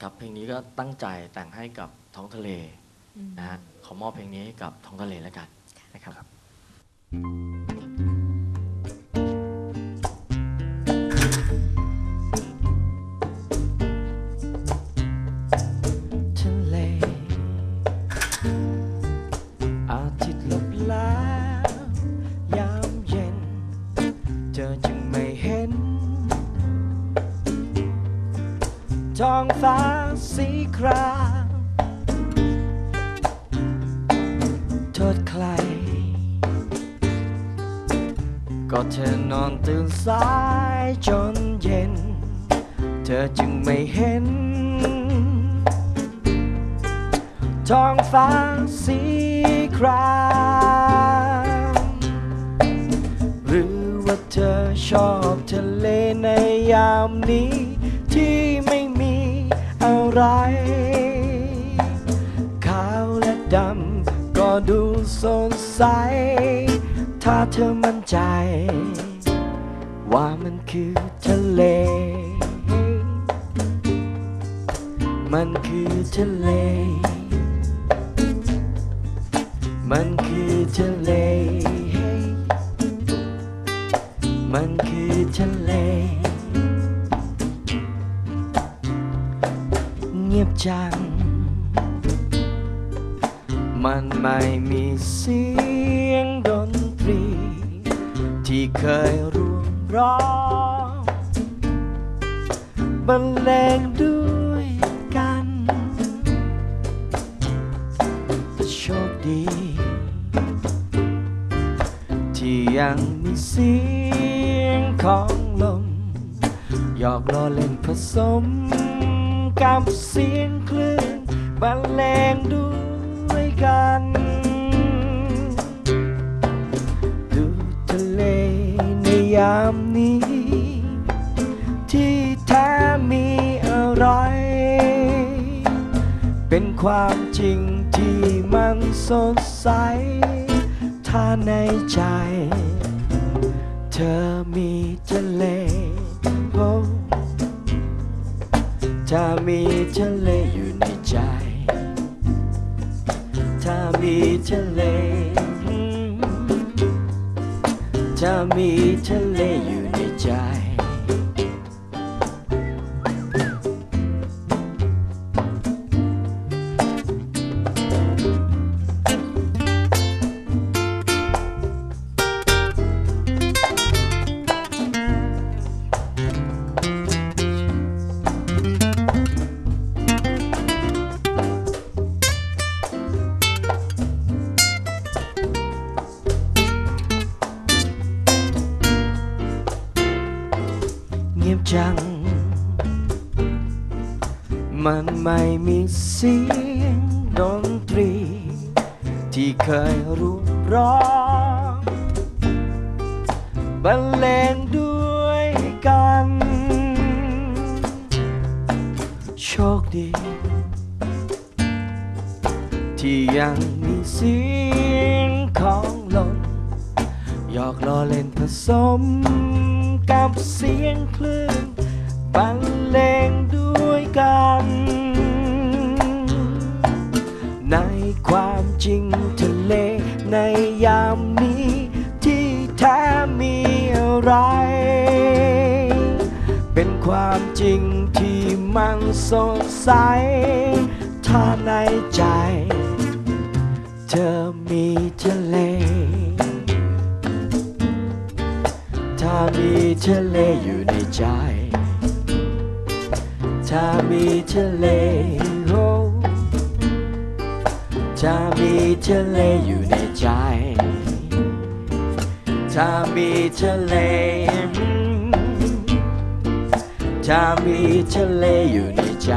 ครับเพลงนี้ก็ตั้งใจแต่งให้กับท้องทะเลอืมนะฮะขอมอบเพลงนี้ให้กับท้องทะเลแล้วกันนะครับ ท้องฟ้าสีครามโทษใคร ก็เธอนอนตื่นสายจนเย็น เธอจึงไม่เห็น ท้องฟ้าสีครามหรือว่าเธอชอบทะเลในยามนี้ที่ไม่ ไร ขาวและดำก็ดูสดใส ถ้าเธอมั่นใจ ว่ามันคือทะเล มันคือทะเล จังมันไม่มีเสียงดนตรี ที่เคยร่วมร้องบรรเลงด้วยกันโชคดี ที่ยังมีเสียงของลมหยอกล้อเล่นผสม กับเสียงคลื่นบรรเลงด้วยกัน ดูทะเลในยามนี้ ที่แท้มีอะไร เป็นความจริงที่มันสดใส ถ้าในใจ เธอมีทะเล ถ้ามีทะเลอยู่ในใจ ถ้ามีทะเล ถ้ามีทะเลอยู่ในใจ งียบจัง มันไม่มีเสียงดนตรี ที่เคยรู้ร้องบรรเลงด้วยกัน โชคดี ที่ยังมีเสียงของลมหยอกล้อเล่นผสม กับเสียงคลื่นบรรเลงด้วยกัน ในความจริงทะเลในยามนี้ ที่แท้มีอะไร เป็นความจริงที่มันสดใส ถ้าในใจ เธอมีทะเล ใจ ถ้ามีทะเลโอ้ถ้ามีทะเลอยู่ในใจ ถ้ามีทะเล ถ้ามีทะเลอยู่ในใจ